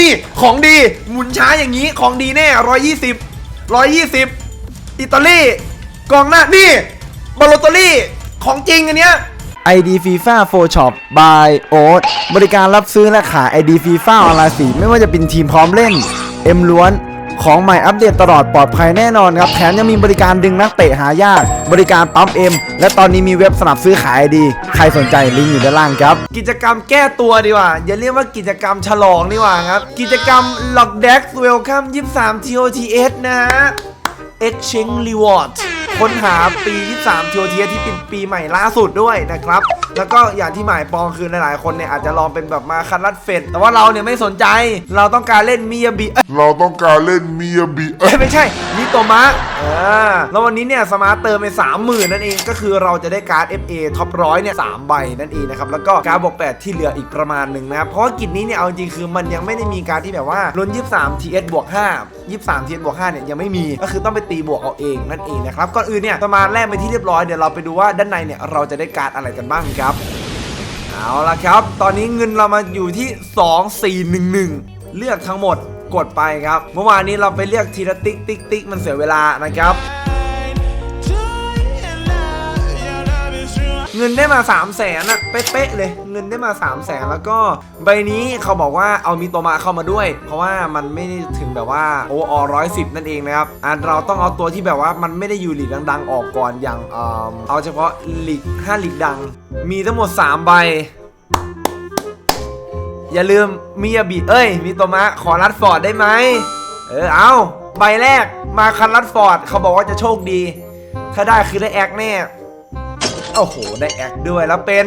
นี่ของดีหมุนช้าอย่างนี้ของดีแน่ร้อยยี่สิบร้อยยี่สิบอิตาลีกองหน้านี่บาโลตอรี่ของจริงอันเนี้ย ID FIFA for shop by Oat บริการรับซื้อและขาย ID FIFA ออนไลน์สีไม่ว่าจะเป็นทีมพร้อมเล่น เอ็มล้วน ของใหม่อัปเดตตลอดปลอดภัยแน่นอนครับ แถมยังมีบริการดึงนักเตะหายาก บริการปั๊มเอ็มและตอนนี้มีเว็บสนับซื้อขายดี ใครสนใจลิงก์อยู่ด้านล่างครับ กิจกรรมแก้ตัวดีกว่า อย่าเรียกว่ากิจกรรมฉลองดีกว่าครับ กิจกรรม Lock Deck Welcome 23 TOTS นะฮะ Exchange Reward ค้นหาปี 23 TOTS ที่เป็นปีใหม่ล่าสุดด้วยนะครับ แล้วก็อย่างที่หมายปองคือหลายๆ คนเนี่ยอาจจะลองเป็นแบบมาคัดลัดเฟดแต่ว่าเราเนี่ยไม่สนใจ เราต้องการเล่นมิยาบิเอ้ยเราต้องการเล่นมิยาบิเอ้ยไม่ใช่นิโตมะอ่าแล้ววันนี้เนี่ยสมาร์ทเติมไปสามหมื่นนั่นเองก็คือเราจะได้การ์ด FA ท็อปร้อยเนี่ยสามใบนั่นเองนะครับแล้วก็การ์ดบวก8ที่เหลืออีกประมาณหนึ่งนะครับเพราะว่ากิจนี้เนี่ยเอาจริงคือมันยังไม่ได้มีการที่แบบว่าล้น23 TS บวก5 23 TS บวก5เนี่ยยังไม่มีก็คือต้องไปตีบวกเอาเองนั่นเองนะครับก่อนอื่นเนี่ยสมาณแรกไปที่เรียบร้อยเดี๋ยวเราไปดูว่าด้านในเนี่ยเราจะได้การ์ดอะไรกันบ้างครับเอาละครับ ตอนนี้เงินเรามาอยู่ที่ 2411 เลือกทั้งหมดกดไปครับ เมื่อวานนี้เราไปเลือกทีละติ๊กติ๊กติ๊กมันเสียเวลานะครับ เงินได้มา 3 0 0แสนอะเป๊ะๆเลย เงินได้มา 3 0 0แสนแล้วก็ใบนี้เขาบอกว่าเอามิโตมาเข้ามาด้วย เพราะว่ามันไม่ได้ถึงแบบว่าโออร้อยสิบนั่นเองนะครับอะเราต้องเอาตัวที่แบบว่ามันไม่ได้อยู่หลีกดังๆ ออกก่อนอย่างเอมเอาเฉพาะหลีก5หลีกดัง มีทั้งหมด 3 ใบอย่าลืมมิยาบิเอ้ยมิโตมะขอรัดฟอร์ดได้ไหม เออ เอาใบแรกมาคันรัดฟอร์ด เขาบอกว่าจะโชคดี ถ้าได้คือได้แอคแน่ โอ้โห ได้แอคด้วยแล้วเป็น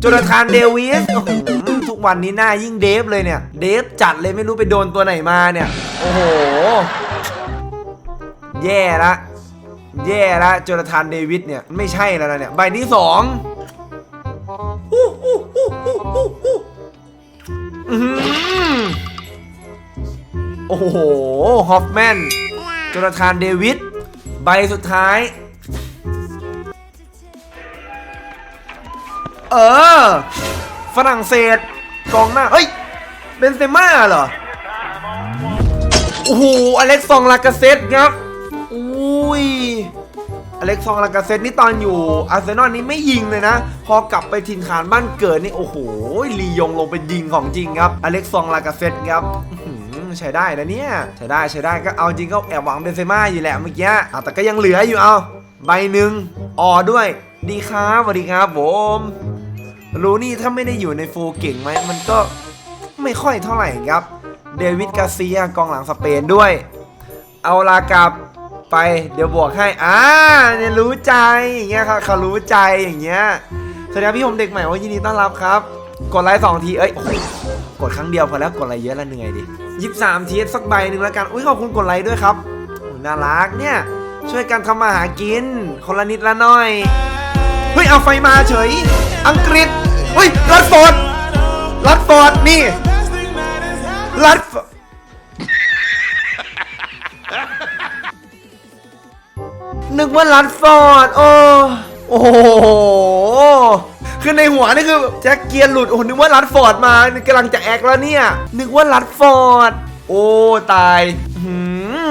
โจนาธานเดวิสอื้อหือทุกวันนี้หน้ายิ่งเดฟเลยเนี่ย เดฟจัดเลยไม่รู้ไปโดนตัวไหนมาเนี่ย โอ้โห แย่ละ แย่ละโจนาธานเดวิสเนี่ย ไม่ใช่แล้วนะเนี่ย ใบที่สองโอ้โห ฮอฟแมนโจนาธานเดวิส ใบสุดท้าย เออ ฝรั่งเศสกองหน้า เฮ้ย เบนเซม่าเหรอ โอ้โห อเล็กซองลากาเซตครับ อุ้ย อเล็กซองลากาเซตนี่ตอนอยู่อาร์เซนอลนี่ไม่ยิงเลยนะ พอกลับไปถิ่นฐานบ้านเกิดนี่ โอ้โห ลียงลงเป็นยิงของจริงครับ อเล็กซองลากาเซตครับใช้ได้นะเนี่ยใช้ได้ใช้ได้ก็เอาจริงก็แอบหวังเบนเซม่าอยู่แหละเมื่อกี้แต่ก็ยังเหลืออยู่เอาใบหนึ่งออด้วย ดีครับสวัสดีครับผมรู้นี่ถ้าไม่ได้อยู่ในฟูเก่งไหมมันก็ไม่ค่อยเท่าไหร่ครับ เดวิดกาเซียกองหลังสเปนด้วย เอาลากลับไปเดี๋ยวบวกให้อ่าเนี่ยรู้ใจอย่างเงี้ยครับเขารู้ใจอย่างเงี้ยสวัสดีพี่ผมเด็กใหม่ว่ายินดีต้อนรับครับ กดไลค์สองทีเอ้ยกดครั้งเดียวพอแล้วกดไลค์เยอะแล้วเหนื่อยดิยี่สามทีสักใบหนึ่งแล้วกันอุ้ยขอบคุณกดไลค์ด้วยครับน่ารักเนี่ยช่วยกันทำมาหากิน คนละนิดละหน่อย เฮ้ยเอาไฟมาเฉย อังกฤษเฮ้ยรัดฟอร์ดรัดฟอร์ดนี่รัดนึกว่ารัดฟอร์ดโอ้โอ้โหคือในหัวนี่คือแจ็คเกียร์หลุดโอ้นึกว่ารัดฟอร์ดมากำลังจะแอคแล้วเนี่ย นึกว่ารัดฟอร์ด โอ้ตาย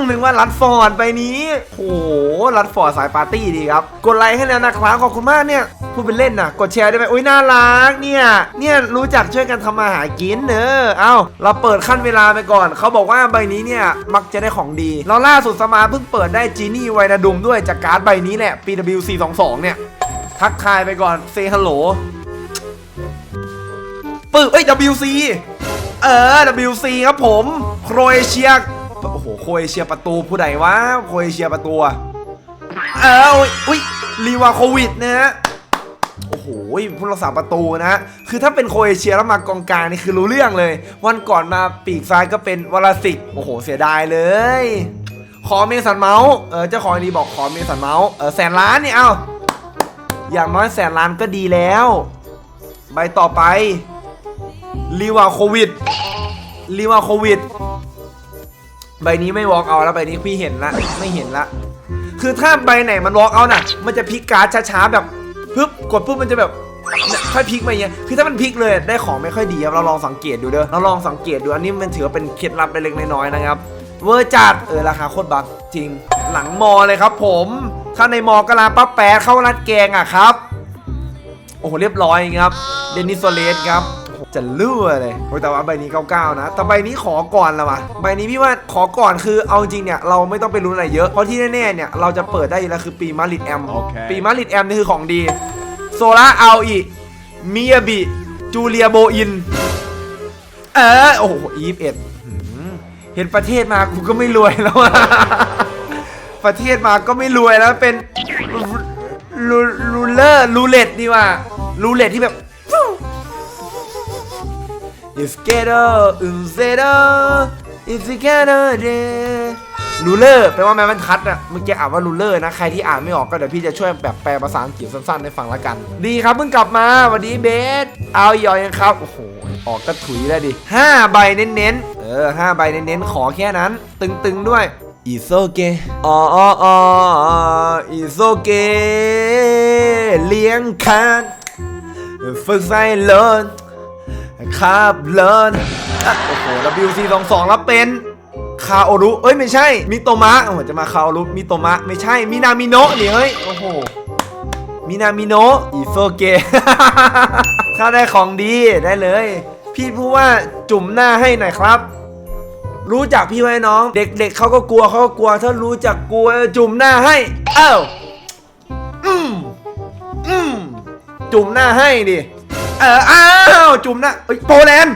นึกว่ารัดฟอร์ดใบนี้โอ้โหรัดฟอร์ดสายปาร์ตี้ดีครับ กดไลค์ให้แล้วนะครับขอบคุณมากเนี่ยพูดเป็นเล่นนะกดแชร์ได้ไหมอุ้ยน่ารักเนี่ยเนี่ยรู้จักช่วยกันทำมาหากินเนอะเอ้าเราเปิดขั้นเวลาไปก่อน เขาบอกว่าใบนี้เนี่ยมักจะได้ของดีเราล่าสุดสมาเพิ่งเปิดได้จีนี่ไวนาดุมด้วยจากการ์ดใบนี้แหละ PW422 เนี่ยทักทายไปก่อนเซฮัลโหลปึ๊บเอ้ย WC เออ WC ครับผม โครเอเชีย โครเอเชียประตูผู้ใดวะโครเอเชียประตูเอออุ๊ยอุ้ยลีวาโควิดนะฮะโอ้โหผู้รักษาประตูนะ คือถ้าเป็นโครเอเชียแล้วมากองกลางนี่คือรู้เรื่องเลย วันก่อนมาปีกซ้ายก็เป็นวลาสิกโอ้โห เสียดายเลย ขอเมสันเมาส์เออเจ้าของดีบอกขอเมสันเมาส์เออแสนล้านนี่เอ้าอย่างน้อยแสนล้านก็ดีแล้ว ใบต่อไปลีวาโควิดลีวาโควิด ใบนี้ไม่วอล์กเอาแล้วใบนี้พี่เห็นละไม่เห็นละ คือถ้าใบไหนมันวอล์กเอาน่ะ มันจะพลิกการ์ดช้าๆแบบปึ๊บกดปุ๊บมันจะแบบค่อยพลิกมาอย่างเงี้ยคือถ้ามันพลิกเลยได้ของไม่ค่อยดีครับเราลองสังเกตดูเด้อเราลองสังเกตดูอันนี้มันถือว่าเป็นเคล็ดลับเล็กๆน้อยๆนะครับเวอร์จัดเออราคาโคตรบักจริง หลังมอเลยครับ ผมถ้าในมอกะลาป้าแปะเข้าร้านแกงอะครับ โอ้โหเรียบร้อยครับเดนิสโซเลสครับ จะเลื่อเลยโอ้ยแต่ว่าใบนี้99นะแต่ใบนี้ขอก่อนละวะใบนี้พี่ว่าขอก่อนคือเอาจริงเนี่ยเราไม่ต้องไปลุ้นอะไรเยอะเพราะที่แน่ๆเนี่ยเราจะเปิดได้อยู่แล้วคือปีมาริดแอมโอเคปีมาริดแอมนี่คือของดีโซล่าเอาอีมิยาบิจูเลียโบอินเออโอ้โหอีฟเอ็ดเห็นประเทศมากูก็ไม่รวยแล้วอะประเทศมาก็ไม่รวยแล้วเป็นรูรูเลอร์รูเลตดีว่ารูเลตที่แบบ is get in z e t is get de รูเลอร์แปลว่าแม่มันทัดอะเมื่อกี้อ่านว่ารูเลอร์นะ ใครที่อ่านไม่ออกก็เดี๋ยวพี่จะช่วยแบบแปลภาษาอังกฤษสั้นๆให้ฟังละกัน ดีครับเพิ่งกลับมาสวัสดีเบส เอาอีกอยยังครับ โอ้โห ออกก็ถุยแล้วดิห้าใบเน้นๆ เออห้าใบเน้นๆ ขอแค่นั้น ตึงๆด้วยอีโซเกอ๋ออ๋ออ๋ออีโซเกเลี้ยงคานฝึกใส่เลิน ครับเลินโอ้โห WC 2 2แล้วเป็นคาโอรุ เอ้ยไม่ใช่ มิโตมะโอ้โหจะมาคาโอรุ มิโตมะ ไม่ใช่ มินามิโนะนี่เฮ้ย โอ้โห มินามิโนะอิโซเกะถ้าได้ของดีได้เลย พี่พูดว่าจุ่มหน้าให้หน่อยครับ รู้จักพี่ไว้น้อง เด็กๆเขาก็กลัวเขาก็กลัว ถ้ารู้จักกลัวจุ่มหน้าให้ เอ้า อืมอืมจุ่มหน้าให้ดิ เอออ้าวจุ่มน้าเอ้ยโปแลนด์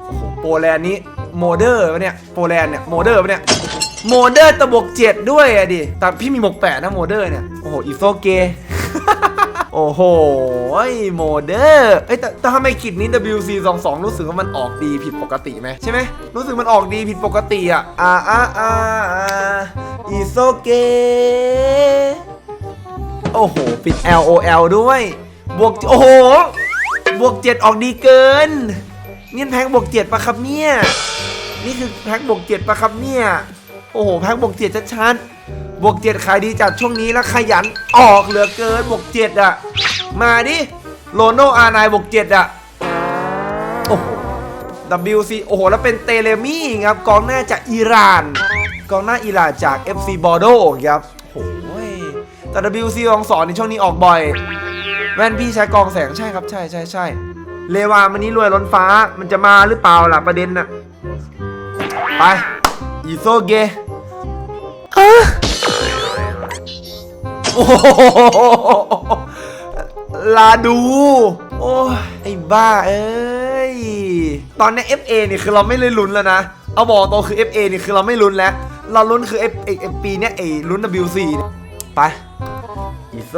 โอ้โหโปแลนด์นี้โมเดอร์ปะเนี่ยโปแลนด์เนี่ยโมเดอร์ปะเนี่ยโมเดอร์ตะบวกเจ็ดด้วยอะดิแต่พี่มีหมวกแปดนะโมเดอร์เนี่ยโอ้โหอีโซเกโอ้โหโมเดอร์เอ้แต่แต่ทำไมกิจนี้ WC 2 2 รู้สึกว่ามันออกดีผิดปกติไหมใช่ไหมรู้สึกมันออกดีผิดปกติอะอ่าอ่าอ่าอ่าอีโซเกโอ้โห ปิด LOL ด้วย บวก โอ้โห บวก7ออกดีเกินนี่แพ็คบวก7ปะครับเนี่ยนี่คือแพ็คบวก7ปะครับเนี่ยโอ้โหแพ็คบวก7ชัดๆบวก7ขายดีจัดช่วงนี้แล้วขยันออกเหลือเกินบวก7อะมาดิโลโนอาร์ไนบวก7อะโอ้โห WC โอ้โห แล้วเป็นเตเลมี่ครับกองหน้าจากอิหร่านกองหน้าอิหร่านจาก FC Bordeaux ครับโอ้โหแต่ WC กองสอนในช่วงนี้ออกบ่อย แว่นพี่ใช้กองแสงใช่ครับใช่ใช่ใช่เลวามันนี้รวยล้นฟ้ามันจะมาหรือเปล่าล่ะประเด็นน่ะไปอีโซเกฮะโอ้โหลาดู โอ้ยไอ้บ้าเอ้ย ตอนนี้ FA นี่คือเราไม่เลยลุ้นแล้วนะ เอาบอกตรงคือ FA นี่คือเราไม่ลุ้นแล้ว เราลุ้นคือ F ไอ้ไอ้ปีเนี้ยไอ้ลุ้น WC เนี่ยไปอีโ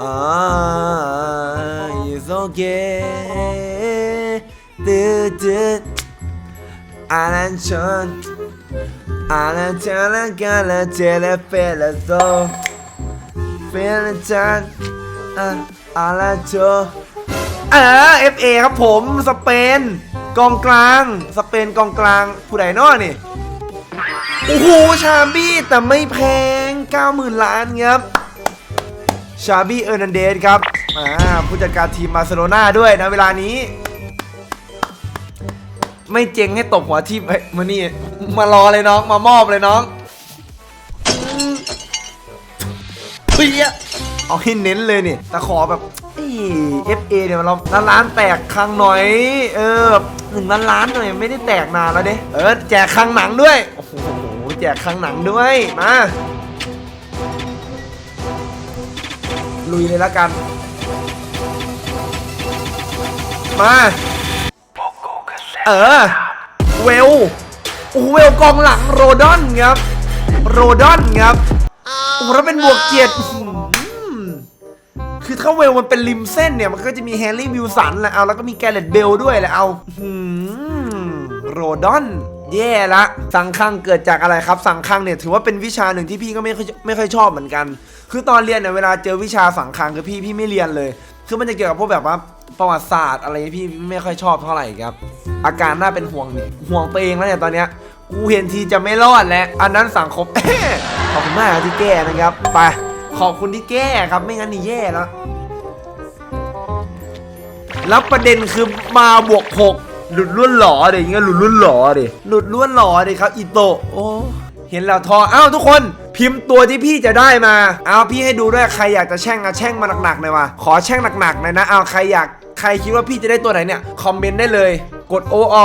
ซเกอ่า it's okay ดืดดืดอาลันชนอาลันเจลันกันละเจลเฟลโซเฟลจันอะอาลันโจอ่า FA ครับผม สเปน กองกลาง สเปนกองกลาง ผู้ใดน้อนี่ โอ้โห ชาบี้แต่ไม่แพง 90,000 ล้านครับ ชาบี้เออร์นันเดสครับอ่าผู้จัดการทีมบาร์เซโลนาด้วยนะเวลานี้ ไม่เจงให้ตบหัวทีมเฮ้ยมานี่มารอเลยน้องมามอบเลยน้องเฮ้ยเอาให้เน้นเลยนี่แต่ขอแบบเอฟเอเนี่ยเราล้านล้านแตกครั้งหน่อย เออหนึ่งล้านล้านหน่อยไม่ได้แตกนานแล้วเด้เออแจกครั้งหนังด้วยโอ้โหแจกครั้งหนังด้วยมา ลุยเลยละกัน มา เออ เวลโอ้เวลกองหลังโรดอนครับ โรดอนครับโอ้โหแล้วเป็นบวกเกียรติคือถ้าเวลมันเป็นริมเส้นเนี่ย มันก็จะมีแฮร์รี่วิลสันแหละเอาแล้วก็มีแกเรตเบลด้วยแหละเอาโรดอน แย่ละสังคังเกิดจากอะไรครับ สังคังเนี่ยถือว่าเป็นวิชาหนึ่งที่พี่ก็ไม่ค่อยไม่ค่อยชอบเหมือนกัน คือตอนเรียนเนี่ยเวลาเจอวิชาสังคังคือพี่พี่ไม่เรียนเลย คือมันจะเกี่ยวกับพวกแบบว่าประวัติศาสตร์อะไรที่พี่ไม่ค่อยชอบเท่าไหร่ครับ อาการน่าเป็นห่วงนี่ห่วงตัวเองแล้วเนี่ยตอนเนี้ยกูเห็นทีจะไม่รอดแล้วอันนั้นสังคมขอบคุณมากที่แก้นะครับไปขอบคุณที่แก้ครับไม่งั้นนี่แย่แล้วแล้วประเด็นคือมาบวกหก หลุดล้วนหล่อเด็อย่างเงี้ยหลุดล้วนหล่อเดิหลุดล้วนหล่อเดิครับอิโตโอ้เห็นแล้วทออ้าวทุกคนพิมพ์ตัวที่พี่จะได้มาเอาพี่ให้ดูด้วยใครอยากจะแช่งอะแช่งมาหนักๆหน่อยว่ะขอแช่งหนักๆหน่อยนะเอาใครอยากใครคิดว่าพี่จะได้ตัวไหนเนี่ยคอมเมนต์ได้เลย กดโออ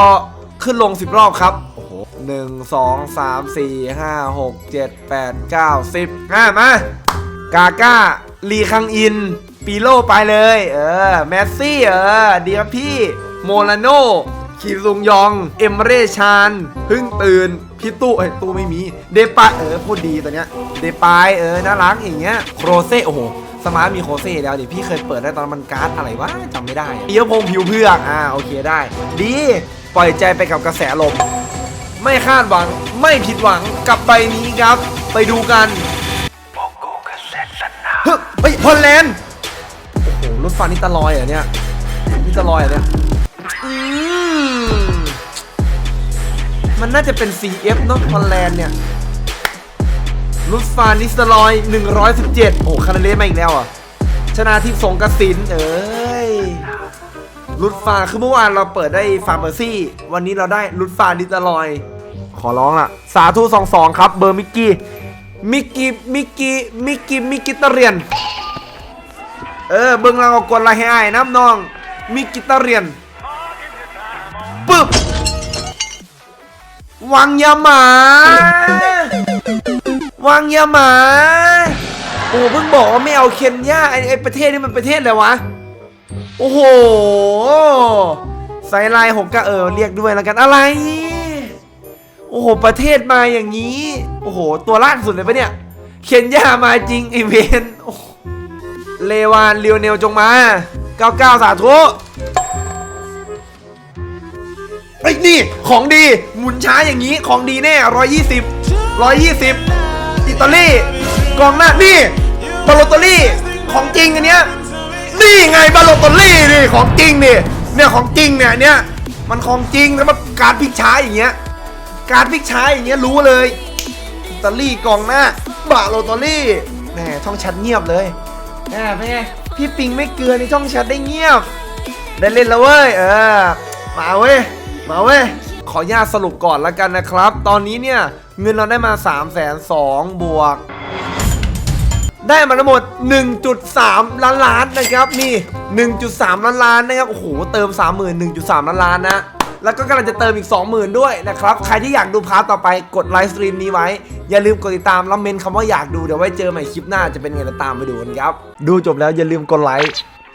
ขึ้นลง 10 รอบครับโอ้โหหนึ่งสองสามสี่ห้าหกเจ็ดแปดเก้าสิบอะมากาก้าลีคังอินปีโลไปเลย เออแมสซี่เออดีครับพี่ โมลาโนคีซุงยอง เอมเรชานพึ่งตื่นพี่ตู้เอ้ยตู้ไม่มี เดปาเออพูดดีตัวเนี้ย เดปายเออน่ารักอย่างเงี้ยโครเซ่โอ้โหสมาร์ทมีโครเซ่แล้วดิพี่เคยเปิดได้ตอนมันการ์ดอะไรวะจำไม่ได้เอียพงผิวเพือกอ่าโอเคได้ ดี ปล่อยใจไปกับกระแสลม ไม่คาดหวังไม่ผิดหวังกับใบนี้ครับ ไปดูกันเฮ้ยเฮ้ยฮอลแลนด์โอ้โหรถฟันนี่ตะลอยเหรอเนี่ยนี่ตะลอยเหรอเนี่ย อืมมันน่าจะเป็น CF เนอะฮอลแลนด์เนี่ยรถฟานิสตลอย 117 โอ้โหคานาเลมาอีกแล้วอะ ชนะทิพสงกสิน เอ้ยรุดฟาคือเมื่อวานเราเปิดได้ฟาร์เมอร์ซี่ วันนี้เราได้รุดฟาดิตลอย ขอร้องล่ะ สาธุสองสองครับ เบอร์มิกกี้ มิกกี้ มิกกี้ มิกกี้ มิกกี้ตะเรียน เออ เบิ่งเราก็กดไลค์ให้อ้ายน้ำน้อง มิกกี้ตะเรียน ปึ๊บวังยาหมา วังยาหมา โอ้เพิ่งบอกว่าไม่เอาเคนยาไอไอประเทศนี้มันประเทศอะไรวะ โอ้โหไซไลน์หกก็เออเรียกด้วยแล้วกันอะไร โอ้โห ประเทศมาอย่างนี้ โอ้โห ตัวล่างสุดเลยปะเนี่ย เคนยามาจริงไอเวนเลวานเลียวเนลจงมา 99 สาธุ ไอ้ยนี่ของดีหมุนช้าอย่างนี้ของดีแน่120 120 อิตาลีกองหน้านี่บาโลโตลี่ของจริงอันเนี้ยนี่ไงบาโลโตลี่นี่ของจริงนี่เนี่ยของจริงเนี่ยเนี่ยมันของจริงแล้วมาการพลิกช้าอย่างเงี้ยการพลิกช้าอย่างเงี้ยรู้เลยอิตาลีกองหน้าบาโลโตลี่แหมช่องแชัดเงียบเลยแหมเป็นไงพี่ปิงไม่เกลือในช่องแชัดได้เงียบ ได้เล่นแล้วเว้ยเออมาเว้ย มาเว้ย ขออนุญาตสรุปก่อนละกันนะครับ ตอนนี้เนี่ย เงินเราได้มา 3 2 0 0 0บวก ได้มาทั้งหมด 1.3 ล้านล้านนะครับนี่ 1.3 ล้านล้านนะครับ โอ้โห เติม 30,000 1.3 ล้านล้านนะแล้วก็กำลังจะเติมอีก 20,000 ด้วยนะครับ ใครที่อยากดูพาร์ทต่อไปกดไลฟ์สตรีมนี้ไว้ อย่าลืมกดติดตามแล้วเมนคำว่าอยากดู เดี๋ยวไว้เจอใหม่คลิปหน้าจะเป็นไงเราตามไปดูกันครับ ดูจบแล้วอย่าลืมกดไลค์